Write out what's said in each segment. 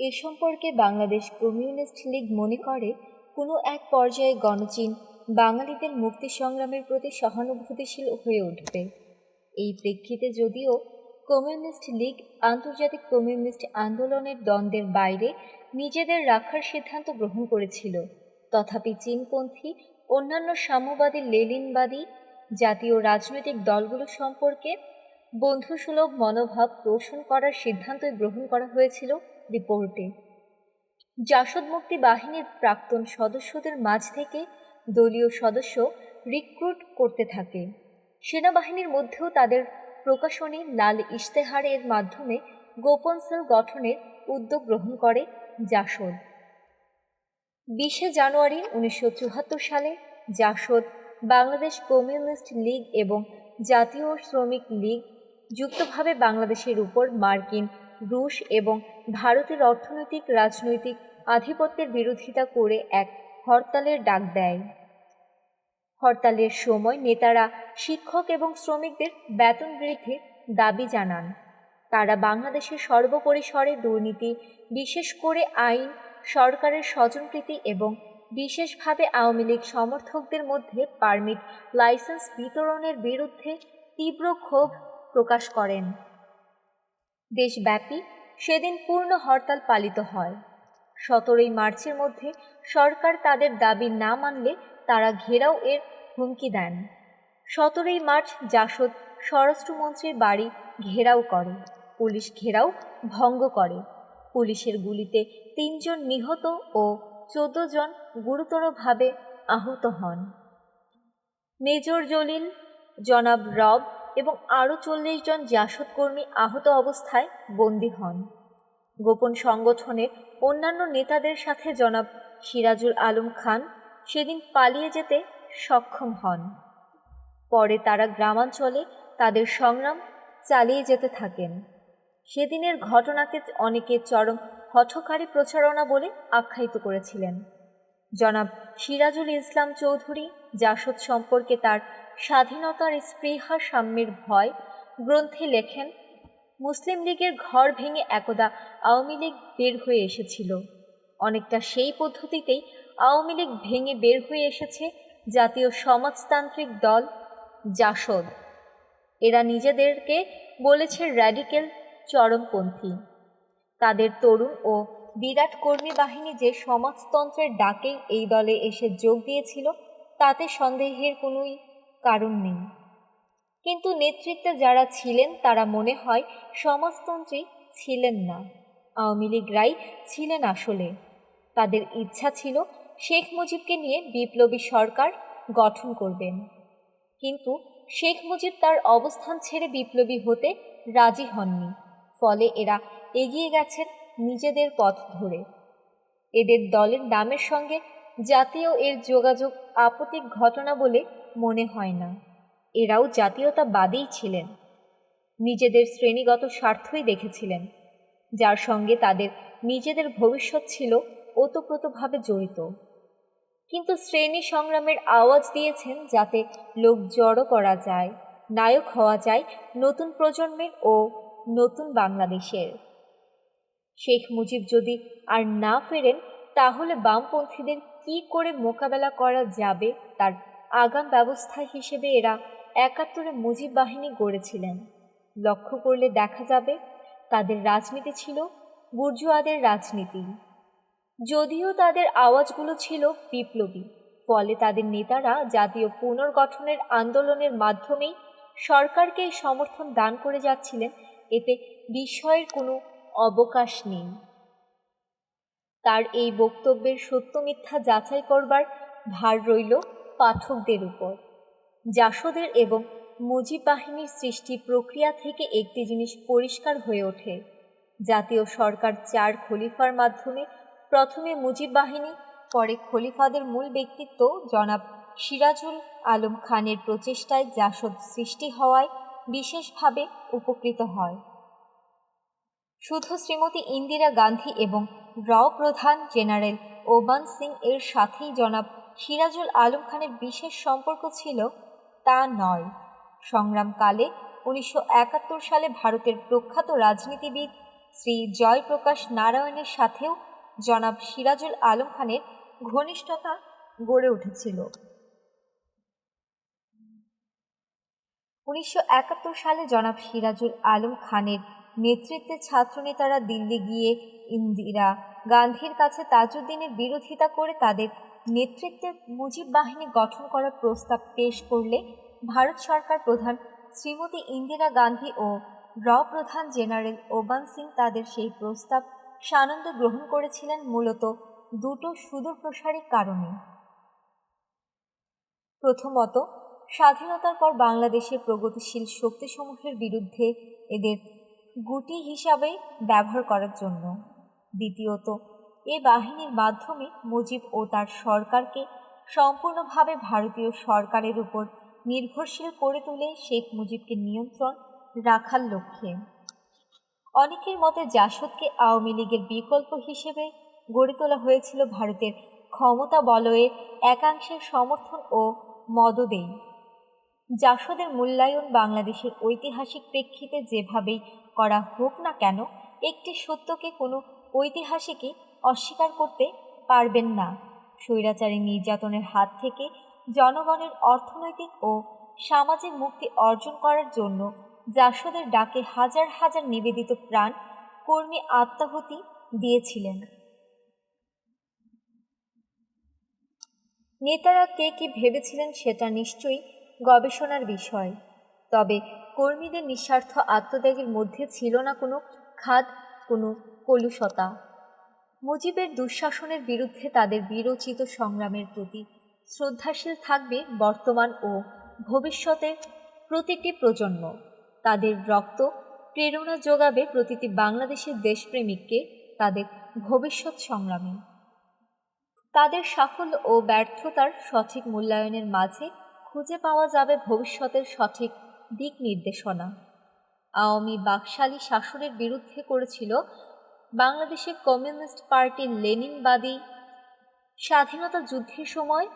এ সম্পর্কে বাংলাদেশ কমিউনিস্ট লীগ মনে করে, কোনো এক পর্যায়ে গণচীন বাঙালিদের মুক্তি সংগ্রামের প্রতি সহানুভূতিশীল হয়ে উঠবে। এই প্রেক্ষিতে যদিও কমিউনিস্ট লীগ আন্তর্জাতিক কমিউনিস্ট আন্দোলনের দ্বন্দ্বের বাইরে নিজেদের রাখার সিদ্ধান্ত গ্রহণ করেছিল, তথাপি চীনপন্থী, অন্যান্য সাম্যবাদী লেলিনবাদী জাতীয় রাজনৈতিক দলগুলো সম্পর্কে বন্ধুসুলভ মনোভাব পোষণ করার সিদ্ধান্ত গ্রহণ করা হয়েছিল রিপোর্টে। জাসদ মুক্তি বাহিনীর প্রাক্তন সদস্যদের মাঝ থেকে দলীয় সদস্য রিক্রুট করতে থাকে। সেনাবাহিনীর মধ্যেও তাদের প্রকাশনী লাল ইশতেহারের মাধ্যমে গোপন সেল গঠনের উদ্যোগ গ্রহণ করে জাসদ। বিশে জানুয়ারি উনিশশো চুয়াত্তর সালে জাসদ বাংলাদেশ কমিউনিস্ট লীগ এবং জাতীয় শ্রমিক লীগ যুক্তভাবে বাংলাদেশের উপর মার্কিন রুশ এবং ভারতের অর্থনৈতিক, রাজনৈতিক আধিপত্যের বিরোধিতা করে এক হরতালের ডাক দেয়। হরতালের সময় নেতারা শিক্ষক এবং শ্রমিকদের বেতন বৃদ্ধির দাবি জানান। তারা বাংলাদেশের সর্বপরিসরে দুর্নীতি, বিশেষ করে আইন, সরকারের স্বজনপ্রীতি এবং বিশেষভাবে আওয়ামী লীগ সমর্থকদের মধ্যে পারমিট লাইসেন্স বিতরণের বিরুদ্ধে তীব্র ক্ষোভ প্রকাশ করেন। দেশব্যাপী সেদিন পূর্ণ হরতাল পালিত হয়। সতেরোই মার্চের মধ্যে সরকার তাদের দাবি না মানলে তারা ঘেরাও এর হুমকি দেন। সতেরোই মার্চ জাসদ স্বরাষ্ট্রমন্ত্রীর বাড়ি ঘেরাও করে। পুলিশ ঘেরাও ভঙ্গ করে। পুলিশের গুলিতে তিনজন নিহত ও চোদ্দ জন গুরুতরভাবে আহত হন। মেজর জলিল, জনাব রব এবং আরও চল্লিশ জন জাসদ কর্মী আহত অবস্থায় বন্দী হন। গোপন সংগঠনের অন্যান্য নেতাদের সাথে জনাব সিরাজুল আলম খান সেদিন পালিয়ে যেতে সক্ষম হন। পরে তারা গ্রামাঞ্চলে তাদের সংগ্রাম চালিয়ে যেতে থাকেন। সেদিনের ঘটনাকে অনেকে চরম হঠকারী প্রচারণা বলে আখ্যায়িত করেছিলেন। জনাব সিরাজুল ইসলাম চৌধুরী জাসদ সম্পর্কে তার স্বাধীনতার স্পৃহা সাম্যের ভয় গ্রন্থে লেখেন, মুসলিম লীগের ঘর ভেঙে একদা আওয়ামী লীগ বের হয়ে এসেছিল। অনেকটা সেই পদ্ধতিতেই আওয়ামী লীগ ভেঙে বের হয়ে এসেছে জাতীয় সমাজতান্ত্রিক দল জাসদ। এরা নিজেদেরকে বলেছে র্যাডিক্যাল চরমপন্থী। তাদের তরুণ ও বিরাট কর্মী বাহিনী যে সমাজতন্ত্রের ডাকেই এই দলে এসে যোগ দিয়েছিল, তাতে সন্দেহের কোনোই কারণ নেই। কিন্তু নেতৃত্বে যারা ছিলেন, তারা মনে হয় সমাজতন্ত্রী ছিলেন না। আওয়ামী লীগরাই ছিলেন আসলে। তাদের ইচ্ছা ছিল শেখ মুজিবকে নিয়ে বিপ্লবী সরকার গঠন করবেন। কিন্তু শেখ মুজিব তার অবস্থান ছেড়ে বিপ্লবী হতে রাজি হননি। ফলে এরা এগিয়ে গেছেন নিজেদের পথ ধরে। এদের দলের নামের সঙ্গে জাতীয় এর যোগাযোগ আপতিক ঘটনা বলে মনে হয় না। এরাও জাতীয়তাবাদীই ছিলেন। নিজেদের শ্রেণীগত স্বার্থই দেখেছিলেন। যার সঙ্গে তাদের নিজেদের ভবিষ্যৎ ছিল ওতপ্রোতভাবে জড়িত। কিন্তু শ্রেণি সংগ্রামের আওয়াজ দিয়েছেন যাতে লোক জড়ো করা যায়, নায়ক হওয়া যায় নতুন প্রজন্মের ও নতুন বাংলাদেশের। শেখ মুজিব যদি আর না ফেরেন, তাহলে বামপন্থীদের কি করে মোকাবেলা করা যাবে তার আগাম ব্যবস্থা হিসেবে এরা একাত্তরে মুজিব বাহিনী গড়েছিলেন। লক্ষ্য করলে দেখা যাবে তাদের রাজনীতি ছিল বুর্জুয়াদের রাজনীতি। যদিও তাদের আওয়াজগুলো ছিল বিপ্লবী, ফলে তাদের নেতারা জাতীয় পুনর্গঠনের আন্দোলনের মাধ্যমেই সরকারকে সমর্থন দান করে যাচ্ছিলেন, এতে বিস্ময়ের কোনো অবকাশ নেই। তার এই বক্তব্যের সত্য মিথ্যা যাচাই করবার ভার রইল পাঠকদের উপর। জাসদের এবং মুজিব বাহিনীর সৃষ্টি প্রক্রিয়া থেকে একটি জিনিস পরিষ্কার হয়ে ওঠে। জাতীয় সরকার চার খলিফার মাধ্যমে প্রথমে মুজিব বাহিনী, পরে খলিফাদের মূল ব্যক্তিত্ব জনাব সিরাজুল আলম খানের প্রচেষ্টায় জাসদ সৃষ্টি হওয়ায় বিশেষভাবে উপকৃত হয়। শুধু শ্রীমতী ইন্দিরা গান্ধী এবং র প্রধান জেনারেল ওবান সিং এর সাথেই জনাব সিরাজুল আলম খানের বিশেষ সম্পর্ক ছিল, তা নয়। সংগ্রামকালে উনিশশো একাত্তর সালে ভারতের প্রখ্যাত রাজনীতিবিদ শ্রী জয়প্রকাশ নারায়ণের সাথেও জনাব সিরাজুল আলম খানের ঘনিষ্ঠতা গড়ে উঠেছিল। উনিশশো একাত্তর সালে জনাব সিরাজুল আলম খানের নেতৃত্বে ছাত্রনেতারা দিল্লি গিয়ে ইন্দিরা গান্ধীর কাছে তাজউদ্দিনের বিরোধিতা করে তাদের নেতৃত্বে মুজিব বাহিনী গঠন করার প্রস্তাব পেশ করলে ভারত সরকার প্রধান শ্রীমতী ইন্দিরা গান্ধী ও র প্রধান জেনারেল ওবান সিং তাদের সেই প্রস্তাব সানন্দে গ্রহণ করেছিলেন মূলত দুটো সুদূরপ্রসারী কারণে। প্রথমত, স্বাধীনতার পর বাংলাদেশের প্রগতিশীল শক্তিসমূহের বিরুদ্ধে এদের গুটি হিসাবে ব্যবহার করার জন্য। দ্বিতীয়ত, এ বাহিনীর মাধ্যমে মুজিব ও তার সরকারকে সম্পূর্ণভাবে ভারতীয় সরকারের উপর নির্ভরশীল করে তুলে শেখ মুজিবকে নিয়ন্ত্রণ রাখার লক্ষ্যে। অনেকের মতে জাসদকে আওয়ামী লীগের বিকল্প হিসেবে গড়ে তোলা হয়েছিল ভারতের ক্ষমতা বলয়ের একাংশের সমর্থন ও মদদেই। জাসদের মূল্যায়ন বাংলাদেশের ঐতিহাসিক প্রেক্ষিতে যেভাবেই করা হোক না কেন, একটি সত্যকে কোনো ঐতিহাসিকই অস্বীকার করতে পারবেন না। স্বৈরাচারী নির্যাতনের হাত থেকে জনগণের অর্থনৈতিক ও সামাজিক মুক্তি অর্জন করার জন্য জাসদের ডাকে হাজার হাজার নিবেদিত প্রাণ কর্মী আত্মাহুতি দিয়েছিলেন। নেতারা কে কি ভেবেছিলেন সেটা নিশ্চয়ই গবেষণার বিষয়। তবে কর্মীদের নিঃস্বার্থ আত্মত্যাগের মধ্যে ছিল না কোনো খাদ, কোনো কলুষতা। মুজিবের দুঃশাসনের বিরুদ্ধে তাদের বিরচিত সংগ্রামের প্রতি শ্রদ্ধাশীল থাকবে বর্তমান ও ভবিষ্যতের প্রতিটি প্রজন্ম। তাদের রক্ত প্রেরণা যোগাবে প্রতিটি বাংলাদেশের দেশপ্রেমিককে তাদের ভবিষ্যৎ সংগ্রামে। তাদের সাফল্য ও ব্যর্থতার সঠিক মূল্যায়নের মাঝে খুঁজে পাওয়া যাবে ভবিষ্যতের সঠিক দিক নির্দেশনা আওয়ামী বাকশালী শাসনের বিরুদ্ধে করেছিল বাংলাদেশে কমিউনিস্ট পার্টি লেনিনবাদী স্বাধীনতা যুদ্ধের সময়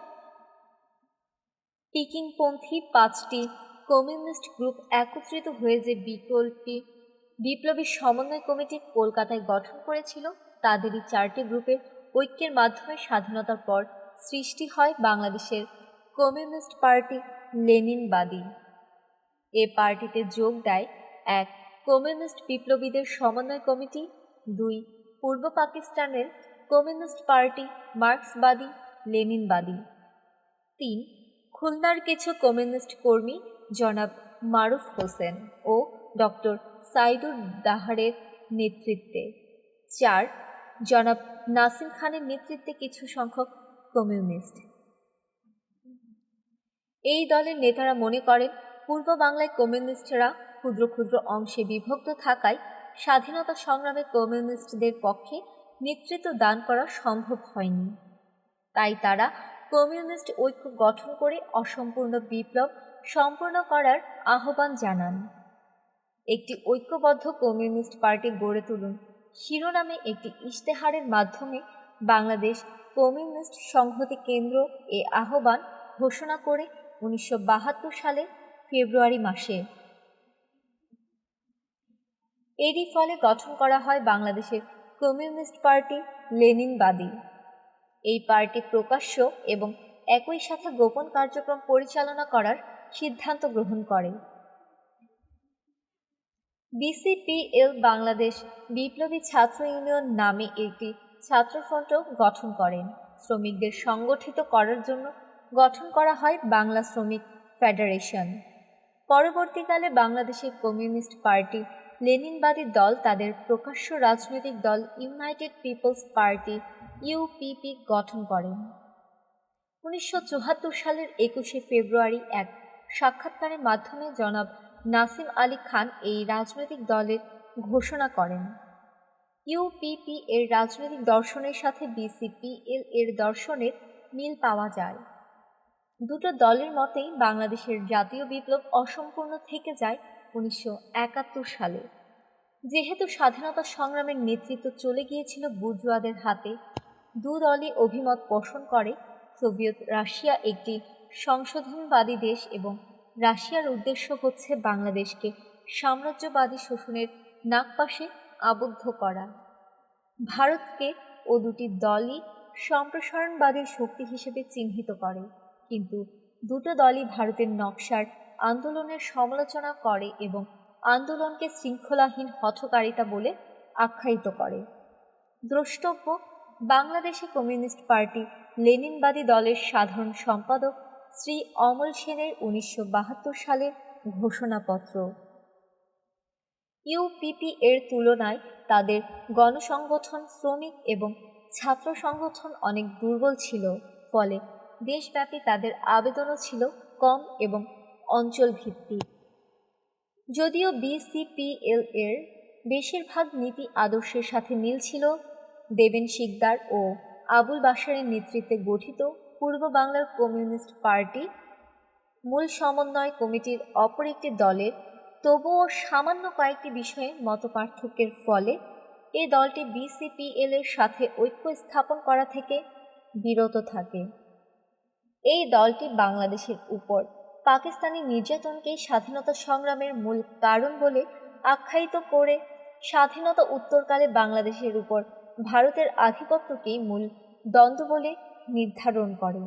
পিকিংপন্থী পাঁচটি কমিউনিস্ট গ্রুপ একত্রিত হয়ে যে বিকল্পী বিপ্লবী সমন্বয় কমিটি কলকাতায় গঠন করেছিল, তাদেরই চারটি গ্রুপের ঐক্যের মাধ্যমে স্বাধীনতার পর সৃষ্টি হয় বাংলাদেশের কমিউনিস্ট পার্টি লেনিনবাদী এ পার্টিতে যোগ দেয় এক কমিউনিস্ট বিপ্লবীদের সমন্বয় কমিটি, দুই পূর্ব পাকিস্তানের কমিউনিস্ট পার্টি মার্ক্সবাদী লেনিনবাদী তিন খুলনার কিছু কমিউনিস্ট কর্মী জনাব মারুফ হোসেন ও ডক্টর সাইদুর দাহারের নেতৃত্বে। চার জনাব নাসিম খানের নেতৃত্বে কিছু সংখ্যক কমিউনিস্ট। এই দলের নেতারা মনে করেন, পূর্ব বাংলায় কমিউনিস্টরা ক্ষুদ্র ক্ষুদ্র অংশে বিভক্ত থাকায় স্বাধীনতা সংগ্রামে কমিউনিস্টদের পক্ষে নেতৃত্ব দান করা সম্ভব হয়নি। তাই তারা কমিউনিস্ট ঐক্য গঠন করে অসম্পূর্ণ বিপ্লব সম্পূর্ণ করার আহ্বান জানান। একটি ঐক্যবদ্ধ কমিউনিস্ট পার্টি গড়ে তুলুন। শিরোনামে একটি ইশতেহারের মাধ্যমে বাংলাদেশ কমিউনিস্ট সংহতি কেন্দ্র এ আহ্বান ঘোষণা করে উনিশশো বাহাত্তর সালে, ফেব্রুয়ারি মাসে। এরই ফলে গঠন করা হয় বাংলাদেশের কমিউনিস্ট পার্টি লেনিনবাদী। এই পার্টি প্রকাশ্য এবং একই সাথে গোপন কার্যক্রম পরিচালনা করার সিদ্ধান্ত গ্রহণ করে। বিসিপিএল বাংলাদেশ বিপ্লবী ছাত্র ইউনিয়ন নামে একটি ছাত্রফ্রন্ট গঠন করেন। শ্রমিকদের সংগঠিত করার জন্য গঠন করা হয় বাংলা শ্রমিক ফেডারেশন। পরবর্তীকালে বাংলাদেশের কমিউনিস্ট পার্টি, লেনিনবাদী দল, তাদের প্রকাশ্য রাজনৈতিক দল ইউনাইটেড পিপলস পার্টি, ইউপিপি, গঠন করেন। উনিশশো সালের একুশে ফেব্রুয়ারি এক সাক্ষাৎকারের মাধ্যমে জনাব নাসিম আলী খান এই রাজনৈতিক দলের ঘোষণা করেন। ইউপিপি এর রাজনৈতিক দর্শনের সাথে বিসিপিএল এর দর্শনের মিল পাওয়া যায়। দুটো দলের মতেই বাংলাদেশের জাতীয় বিপ্লব অসম্পূর্ণ থেকে যায় উনিশশো একাত্তর সালে। যেহেতু স্বাধীনতা সংগ্রামের নেতৃত্ব চলে গিয়েছিল বুর্জুয়াদের হাতে, দু দলই অভিমত পোষণ করে, সোভিয়েত রাশিয়া একটি সংশোধনবাদী দেশ এবং রাশিয়ার উদ্দেশ্য হচ্ছে বাংলাদেশকে সাম্রাজ্যবাদী শোষণের নাকপাশে আবদ্ধ করা। ভারতকে ও দুটি দলই সম্প্রসারণবাদী শক্তি হিসেবে চিহ্নিত করে। কিন্তু দুটো দলই ভারতের নকশার আন্দোলনের সমালোচনা করে এবং আন্দোলনকে শৃঙ্খলাহীন হঠকারিতা বলে আখ্যায়িত করে। দ্রষ্টব্য, বাংলাদেশে কমিউনিস্ট পার্টি লেনিনবাদী দলের সাধারণ সম্পাদক শ্রী অমল সেনের উনিশশো বাহাত্তর সালের ঘোষণাপত্র। ইউপিপি এর তুলনায় তাদের গণসংগঠন, শ্রমিক এবং ছাত্র সংগঠন অনেক দুর্বল ছিল, ফলে দেশব্যাপী তাদের আবেদনও ছিল কম এবং অঞ্চল ভিত্তিক যদিও বিসিপিএল এর বেশিরভাগ নীতি আদর্শের সাথে মিল ছিল, দেবেন শিকদার ও আবুল বাসারের নেতৃত্বে গঠিত পূর্ব বাংলার কমিউনিস্ট পার্টি মূল সমন্বয় কমিটির অপর একটি দলের, তবুও সামান্য কয়েকটি বিষয়ে মতপার্থক্যের ফলে এই দলটি বিসিপিএল এর সাথে ঐক্য স্থাপন করা থেকে বিরত থাকে। এই দলটি বাংলাদেশের উপর। পাকিস্তানি নির্যাতনকে স্বাধীনতা সংগ্রামের মূল কারণ বলে আখ্যায়িত করে স্বাধীনতা উত্তরকালে বাংলাদেশের উপর ভারতের আধিপত্যকেই মূল দ্বন্দ্ব বলে নির্ধারণ করে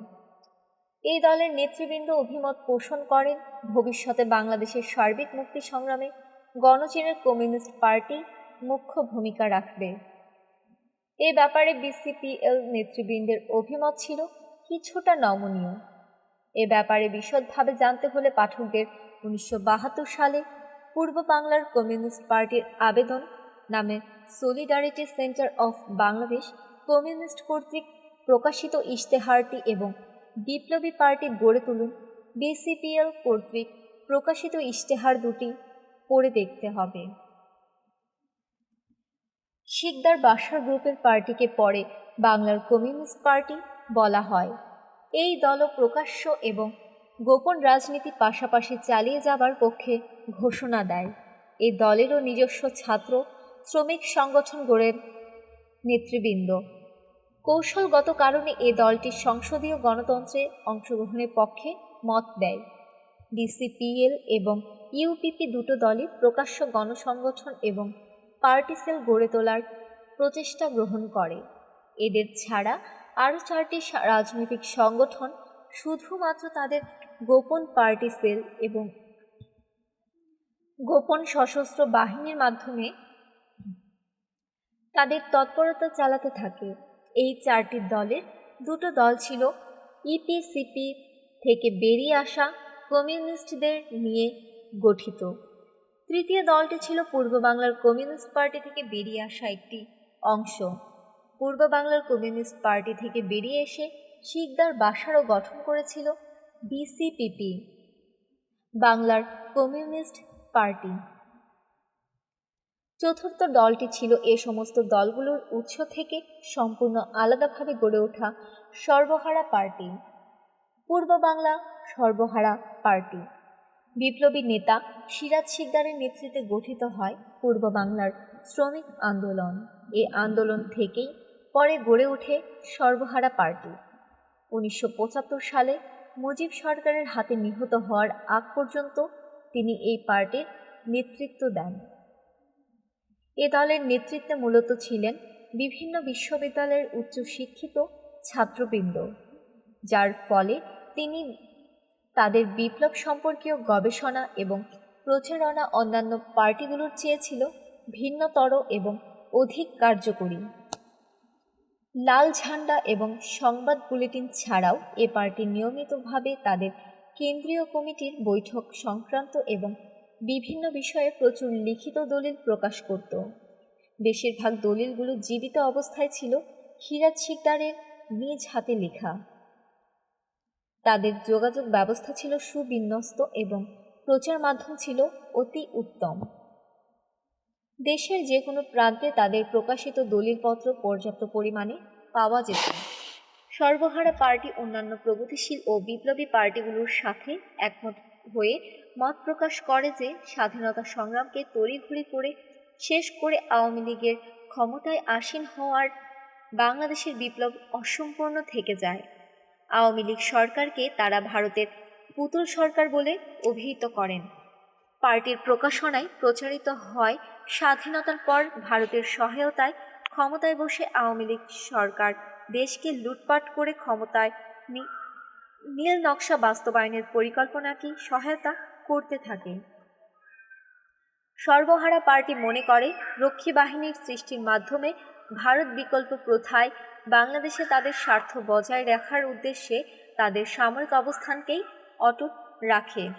এই দলের নেতৃবৃন্দ অভিমত পোষণ করেন, ভবিষ্যতে বাংলাদেশের সার্বিক মুক্তি সংগ্রামে গণচীনের কমিউনিস্ট পার্টি মুখ্য ভূমিকা রাখবে। এ ব্যাপারে বিসিপিএল নেতৃবৃন্দের অভিমত ছিল কিছুটা নমনীয়। এ ব্যাপারে বিশদভাবে জানতে হলে পাঠকদের উনিশশো বাহাত্তর সালে পূর্ব বাংলার কমিউনিস্ট পার্টির আবেদন নামে solidarity centre of Bangladesh communist কর্তৃক প্রকাশিত ইশতেহারটি এবং বিপ্লবী পার্টি গড়ে তুলুন বিসিপিএল কর্তৃক প্রকাশিত ইশতেহার দুটি পড়ে দেখতে হবে। শিকদার বাসার গ্রুপের পার্টিকে পরে বাংলার কমিউনিস্ট পার্টি বলা হয়। এই দলও প্রকাশ্য এবং গোপন রাজনীতি পাশাপাশি চালিয়ে যাবার পক্ষে ঘোষণা দেয়। এই দলেরও নিজস্ব ছাত্র, শ্রমিক সংগঠন গড়ের নেতৃবৃন্দ। কৌশলগত কারণে এ দলটি সংসদীয় গণতন্ত্রে অংশগ্রহণের পক্ষে মত দেয়। ডিসিপিএল এবং ইউপিপি দুটো দলই প্রকাশ্য গণসংগঠন এবং পার্টি সেল গড়ে তোলার প্রচেষ্টা গ্রহণ করে। এদের ছাড়া আরও চারটি রাজনৈতিক সংগঠন, শুধুমাত্র তাদের গোপন পার্টি সেল এবং গোপন সশস্ত্র বাহিনীর মাধ্যমে তাদের তৎপরতা চালাতে থাকে। এই চারটি দলের দুটো দল ছিল ইপিসিপি থেকে বেরিয়ে আসা কমিউনিস্টদের নিয়ে গঠিত। তৃতীয় দলটি ছিল পূর্ব বাংলার কমিউনিস্ট পার্টি থেকে বেরিয়ে আসা একটি অংশ। পূর্ব বাংলার কমিউনিস্ট পার্টি থেকে বেরিয়ে এসে শিকদার বাসারও গঠন করেছিল বিসিপিপি বাংলার কমিউনিস্ট পার্টি। চতুর্থ দলটি ছিল এ সমস্ত দলগুলোর উৎস থেকে সম্পূর্ণ আলাদাভাবে গড়ে ওঠা সর্বহারা পার্টি। পূর্ব বাংলা সর্বহারা পার্টি। বিপ্লবী নেতা সিরাজ শিকদারের নেতৃত্বে গঠিত হয় পূর্ব বাংলার শ্রমিক আন্দোলন। এ আন্দোলন থেকেই পরে গড়ে ওঠে সর্বহারা পার্টি। উনিশশো পঁচাত্তর সালে মুজিব সরকারের হাতে নিহত হওয়ার আগ পর্যন্ত তিনি এই পার্টির নেতৃত্ব দেন। এ দলের নেতৃত্বে মূলত ছিলেন বিভিন্ন বিশ্ববিদ্যালয়ের উচ্চশিক্ষিত ছাত্রবৃন্দ, যার ফলে তিনি তাদের বিপ্লব সম্পর্কীয় গবেষণা এবং প্রচারণা অন্যান্য পার্টিগুলোর চেয়ে ছিল ভিন্নতর এবং অধিক কার্যকরী। লাল ঝান্ডা এবং সংবাদ বুলেটিন ছাড়াও এ পার্টি নিয়মিতভাবে তাদের কেন্দ্রীয় কমিটির বৈঠক সংক্রান্ত এবং বিভিন্ন বিষয়ে প্রচুর লিখিত দলিল প্রকাশ করত। বেশিরভাগ দলিলগুলো জীবিত অবস্থায় ছিল সিরাজ শিকদারের নিজ হাতে লেখা। তাদের যোগাযোগ ব্যবস্থা ছিল সুবিন্যস্ত এবং প্রচার মাধ্যম ছিল অতি উত্তম। দেশের যে কোনো প্রান্তে তাদের প্রকাশিত দলিলপত্র পর্যাপ্ত পরিমাণে পাওয়া যেত। সর্বহারা পার্টি অন্যান্য প্রগতিশীল ও বিপ্লবী পার্টিগুলোর সাথে একমত হয়ে মত প্রকাশ করে যে স্বাধীনতা সংগ্রামকে তড়িঘড়ি করে শেষ করে আওয়ামী লীগের ক্ষমতায় আসীন হওয়ার বাংলাদেশের বিপ্লব অসম্পূর্ণ থেকে যায়। আওয়ামী লীগ সরকারকে তারা ভারতের পুতুল সরকার বলে অভিহিত করেন। পার্টির প্রকাশনায় প্রচারিত হয় স্বাধীনতার পর ভারতের সহায়তায় ক্ষমতায় বসে আওয়ামী লীগ সরকার দেশকে লুটপাট করে ক্ষমতায় নীল নকশা বাস্তবায়নের পরিকল্পনাকে সহায়তা করতে থাকে? সর্বহারা পার্টি মনে করে রক্ষী বাহিনীর সৃষ্টির মাধ্যমে ভারত বিকল্প প্রথায় বাংলাদেশে তাদের স্বার্থ বজায় রাখার উদ্দেশ্যে তাদের সামরিক অবস্থানকেই অটুট রাখে।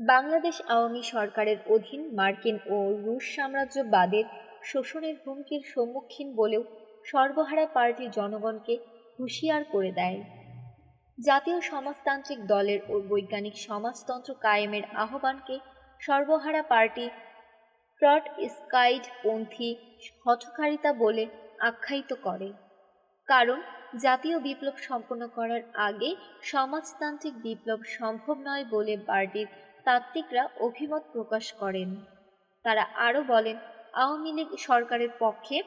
বাংলাদেশ আওয়ামী সরকারের অধীন মার্কিন ও রুশ সাম্রাজ্যবাদের শোষণের হুমকির সম্মুখীন বলেও সর্বহারা পার্টি জনগণকে হুঁশিয়ার করে দেয়। জাতীয় সমাজতান্ত্রিক দলের ও বৈজ্ঞানিক সমাজতন্ত্র কায়েমের আহ্বানকে সর্বহারা পার্টি ট্রট স্কাইড পন্থী হঠকারিতা বলে আখ্যায়িত করে। কারণ, জাতীয় বিপ্লব সম্পন্ন করার আগে সমাজতান্ত্রিক বিপ্লব সম্ভব নয় বলে পার্টির তাত্ত্বিকরা অভিমত প্রকাশ করেন। তারা আরও বলেন, আওয়ামী লীগ সরকারের পক্ষে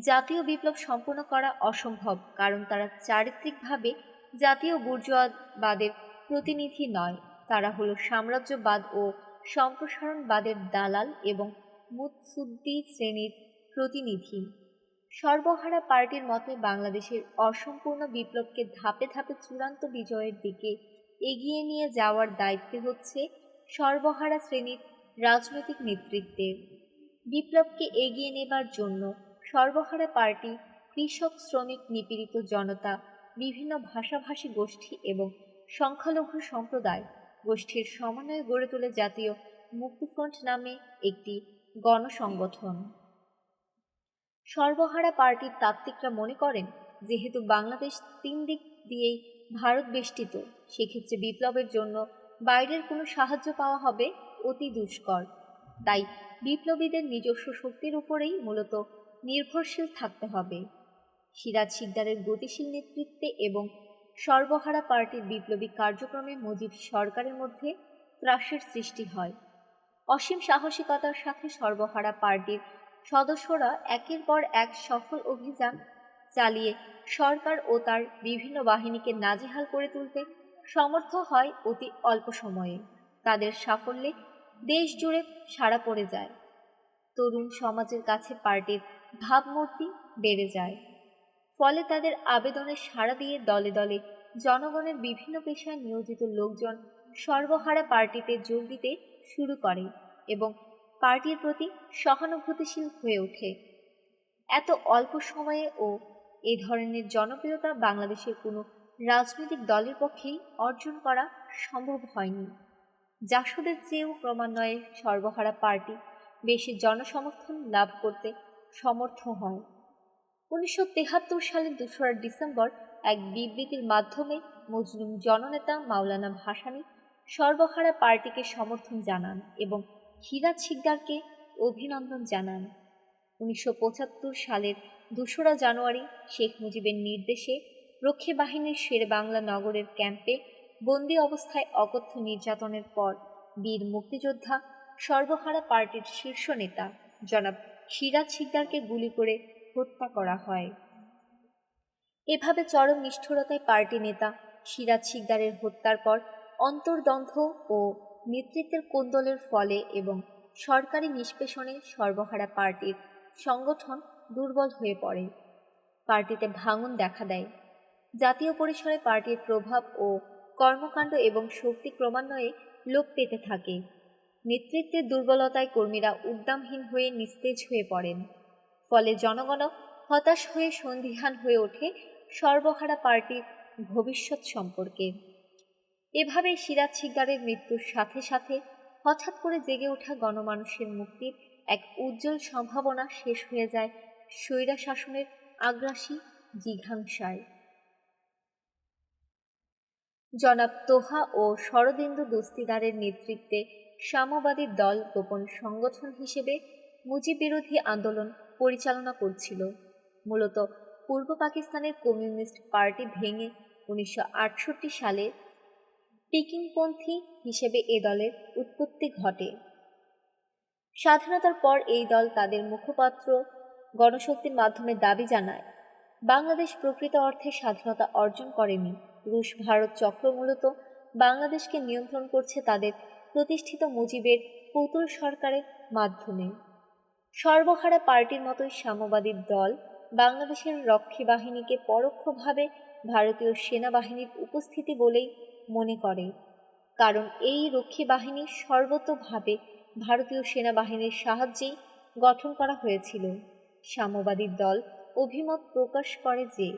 জাতীয় বিপ্লব সম্পন্ন করা অসম্ভব, কারণ তারা চারিত্রিকভাবে জাতীয় বুর্জোয়াবাদের প্রতিনিধি নয়। তারা হলো সাম্রাজ্যবাদ ও সম্প্রসারণবাদের দালাল এবং মুৎসুদ্দি শ্রেণির প্রতিনিধি। সর্বহারা পার্টির মতে বাংলাদেশের অসম্পূর্ণ বিপ্লবকে ধাপে ধাপে চূড়ান্ত বিজয়ের দিকে এগিয়ে নিয়ে যাওয়ার দায়িত্বে হচ্ছে সর্বহারা শ্রেণির রাজনৈতিক নেতৃত্বের। বিপ্লবকে এগিয়ে নেবার জন্য সর্বহারা পার্টি, কৃষক, শ্রমিক, নিপীড়িত জনতা, বিভিন্ন ভাষাভাষী গোষ্ঠী এবং সংখ্যালঘু সম্প্রদায় গোষ্ঠীর সমন্বয়ে গড়ে তোলে জাতীয় মুক্তিফ্রন্ট নামে একটি গণসংগঠন। সর্বহারা পার্টির তাত্ত্বিকরা মনে করেন, যেহেতু বাংলাদেশ তিন দিক দিয়েই ভারত বেষ্টিত, সেক্ষেত্রে বিপ্লবের জন্য বাইরের কোনো সাহায্য পাওয়া হবে অতি দুষ্কর। তাই বিপ্লবীদের নিজস্ব শক্তির উপরেই মূলত নির্ভরশীল থাকতে হবে। সিরাজ শিকদারের গতিশীল নেতৃত্বে এবং সর্বহারা পার্টির বিপ্লবী কার্যক্রমে মুজিব সরকারের মধ্যে ত্রাসের সৃষ্টি হয়। অসীম সাহসিকতার সাথে সর্বহারা পার্টির সদস্যরা একের পর এক সফল অভিযান চালিয়ে সরকার ও তার বিভিন্ন বাহিনীকে নাজেহাল করে তুলতে সমর্থ হয় অতি অল্প সময়ে। তাদের সাফল্যে দেশ জুড়ে সাড়া পড়ে যায়। তরুণ সমাজের কাছে পার্টির ভাবমূর্তি বেড়ে যায়। ফলে তাদের আবেদনে সাড়া দিয়ে দলে দলে জনগণের বিভিন্ন পেশায় নিয়োজিত লোকজন সর্বহারা পার্টিতে যোগ দিতে শুরু করে এবং পার্টির প্রতি সহানুভূতিশীল হয়ে ওঠে। এত অল্প সময়ে ও এ ধরনের জনপ্রিয়তা বাংলাদেশের কোনো রাজনৈতিক দলের পক্ষেই অর্জন করা সম্ভব হয়নি। জাসদের চেয়েও ক্রমান্বয়ে সর্বহারা পার্টি বেশি জনসমর্থন লাভ করতে সমর্থ হয়। উনিশশো তেহাত্তর সালের দোসরা ডিসেম্বর এক বিবৃতির মাধ্যমে মুসলিম জননেতা মাওলানা ভাসানী সর্বহারা পার্টিকে সমর্থন জানান এবং সিরাজ শিকদারকে অভিনন্দন জানান। উনিশশো পঁচাত্তর সালের দোসরা জানুয়ারি শেখ মুজিবের নির্দেশে রক্ষী বাহিনীর শের বাংলা নগরের ক্যাম্পে বন্দি অবস্থায় অকথ্য নির্যাতনের পর বীর মুক্তিযোদ্ধা সর্বহারা পার্টির শীর্ষ নেতা জনাব সিরাজ শিকদারকে গুলি করে হত্যা করা হয়। এভাবে চরম নিষ্ঠুরতায় পার্টি নেতা সিরাজ শিকদারের হত্যার পর অন্তর্দ্বন্দ্ব ও নেতৃত্বের কোন্দলের ফলে এবং সরকারি নিষ্পেষণে সর্বহারা পার্টির সংগঠন দুর্বল হয়ে পড়ে। পার্টিতে ভাঙন দেখা দেয়। জাতীয় পরিসরে পার্টির প্রভাব ও কর্মকাণ্ড এবং শক্তি ক্রমান্বয়ে লোপ পেতে থাকে। নেতৃত্বের দুর্বলতায় কর্মীরা উদ্যমহীন হয়ে নিস্তেজ হয়ে পড়েন। ফলে জনগণ হতাশ হয়ে সন্দিহান হয়ে ওঠে সর্বহারা পার্টির ভবিষ্যৎ সম্পর্কে। এভাবে সিরাজ শিকদারের মৃত্যুর সাথে সাথে হঠাৎ করে জেগে ওঠা গণমানুষের মুক্তির এক উজ্জ্বল সম্ভাবনা শেষ হয়ে যায় স্বৈরা শাসনের আগ্রাসী, জিঘাংসায়। জনাব তোহা ও শরদিন্দু দস্তিদারের নেতৃত্বে সাম্যবাদী দল গোপন সংগঠন হিসেবে মুজিব বিরোধী আন্দোলন পরিচালনা করছিল। মূলত পূর্ব পাকিস্তানের কমিউনিস্ট পার্টি ভেঙে উনিশশো আটষট্টি সালে পিকিংপন্থী হিসেবে এ দলের উৎপত্তি ঘটে। স্বাধীনতার পর এই দল তাদের মুখপাত্র, গণশক্তির মাধ্যমে দাবি জানায়, বাংলাদেশ প্রকৃত অর্থে স্বাধীনতা অর্জন করেনি। রুশ ভারত চক্র মূলত বাংলাদেশকে নিয়ন্ত্রণ করছে তাদের প্রতিষ্ঠিত মুজিবের পুতুল সরকারের মাধ্যমে। সর্বহারা পার্টির মতোই সাম্যবাদী দল বাংলাদেশের রক্ষী বাহিনীকে পরোক্ষভাবে ভারতীয় সেনাবাহিনীর উপস্থিতি বলেই মনে করে। কারণ এই রক্ষী বাহিনী সর্বতোভাবে ভারতীয় সেনাবাহিনীর সাহায্যেই গঠন করা হয়েছিল। সাম্যবাদী দল অভিমত প্রকাশ করে যে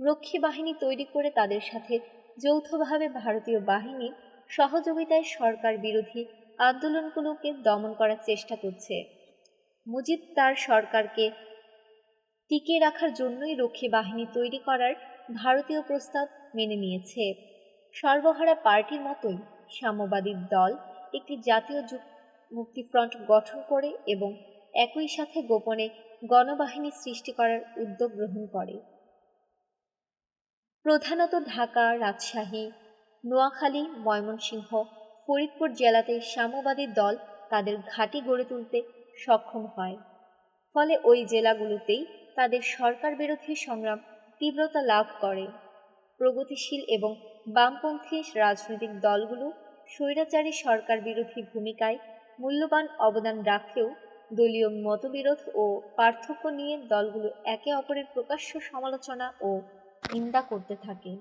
রক্ষী বাহিনী তৈরি করে তাদের সাথে যৌথভাবে ভারতীয় বাহিনী সহযোগিতায় সরকার বিরোধী আন্দোলনগুলোকে দমন করার চেষ্টা করছে। মুজিব তার সরকারকে টিকিয়ে রাখার জন্যই রক্ষী বাহিনী তৈরি করার ভারতীয় প্রস্তাব মেনে নিয়েছে। সর্বহারা পার্টির মতোই সাম্যবাদী দল একটি জাতীয় যুগ- মুক্তি ফ্রন্ট গঠন করে এবং একই সাথে গোপনে গণবাহিনী সৃষ্টি করার উদ্যোগ গ্রহণ করে। প্রধানত ঢাকা, রাজশাহী, নোয়াখালী, ময়মনসিংহ, ফরিদপুর জেলাতে সাম্যবাদী দল তাদের ঘাঁটি গড়ে তুলতে সক্ষম হয়। ফলে ওই জেলাগুলোতেই তাদের সরকার বিরোধী সংগ্রাম তীব্রতা লাভ করে। প্রগতিশীল এবং বামপন্থী রাজনৈতিক দলগুলো স্বৈরাচারী সরকার বিরোধী ভূমিকায় মূল্যবান অবদান রাখলেও দলীয় মতবিরোধ ও পার্থক্য নিয়ে দলগুলো একে অপরের প্রকাশ্য সমালোচনা ও নিন্দা করতে থাকে।